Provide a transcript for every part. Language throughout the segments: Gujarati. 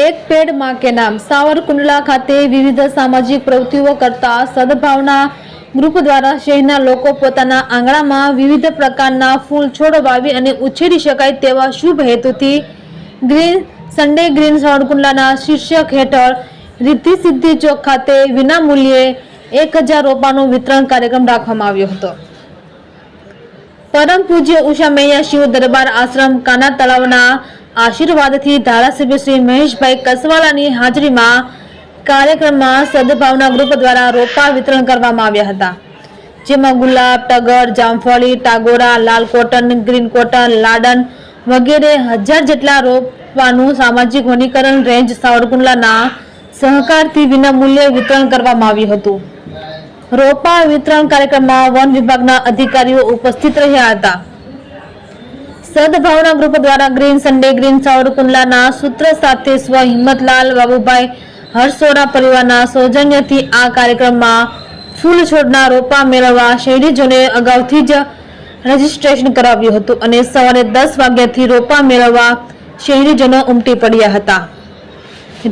એક પેડમાં કે નામ સાવરકુંડલા ખાતે વિવિધ સામાજિક પ્રવૃત્તિઓ કરતા સદભાવના ગ્રુપ દ્વારા શહેરના લોકો પોતાના આંગણામાં વિવિધ પ્રકારના ફૂલ છોડ વાવી અને ઉછેરી શકાય તેવા શુભ હેતુથી ગ્રીન સન્ડે ગ્રીન સાવરકુંડલાના શીર્ષક હેઠળ રિદ્ધિ સિદ્ધિ ચોક ખાતે વિનામૂલ્યે એક હજાર રોપાનું વિતરણ કાર્યક્રમ રાખવામાં આવ્યો હતો. પરમ પૂજ્ય ઉષા મૈયા શિવ દરબાર આશ્રમ કાના તળાવના આશીર્વાદથી ધારાસભ્ય શ્રી મહેશભાઈ કસવાલાની હાજરીમાં કાર્યક્રમમાં સદભાવના ગ્રુપ દ્વારા રોપા વિતરણ કરવામાં આવ્યા હતા. જેમાં ગુલાબ, ટગર, જામફળી, ટાગોરા, લાલ કોટન, ગ્રીન કોટન, લાડન વગેરે હજાર જેટલા રોપવાનું સામાજિક વનીકરણ, રેન્જ, સાવરકુંડલાના સહકારથી વિનામૂલ્યે વિતરણ કરવામાં આવ્યું હતું. રોપા વિતરણ કાર્યક્રમમાં વન વિભાગના અધિકારીઓ ઉપસ્થિત રહ્યા હતા. સદભાવના ગ્રુપ દ્વારા ગ્રીન સન્ડે, ગ્રીન સાવરકુંડલાના સૂત્ર સાથે સ્વ હિંમતલાલ, બાબુભાઈ હર્ષોરા પરિવારના સૌજન્યથી આ કાર્યક્રમમાં ફૂલ છોડના રોપા મેળવવા શહેરીજોને અગાઉથી જ રજીસ્ટ્રેશન કરાવ્યું હતું અને સવારે દસ વાગ્યાથી રોપા મેળવવા શહેરીજનો ઉમટી પડ્યા હતા.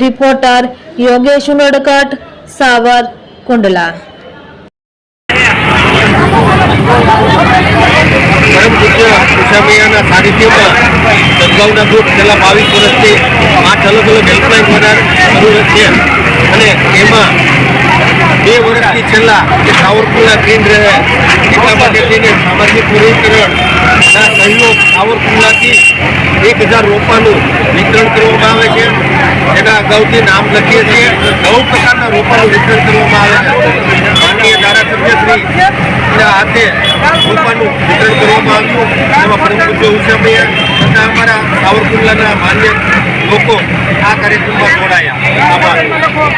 Reporter Yogesh Unadkat, Savarkundla. પરમ પૂજ્ય ઉષામૈયાના સાનિધ્યમાં ગ્રુપ છેલ્લા બાવીસ વર્ષથી આઠ અલગ અલગ હેલ્પલાઇન દ્વારા શરૂ છે અને એમાં બે વર્ષથી છેલ્લા જે સાવરકુંડલા રહે એટલા માટે લઈને સામાજિક પૂર્વીકરણના સહયોગ સાવરકુંડલાથી એક હજાર રોપાનું વિતરણ કરવામાં આવે છે. એના અગાઉથી નામ લખીએ છીએ. નવ પ્રકારના રોપાનું વિતરણ કરવામાં આવે છે માનનીય ધારાસભ્ય શ્રી ના હાથે રોપાનું વિતરણ કરવામાં આવ્યું પૂજ્ય ઉષાભાઈ તથા અમારા સાવરકુંડલાના માન્ય લોકો આ કાર્યક્રમમાં જોડાયા. આભાર.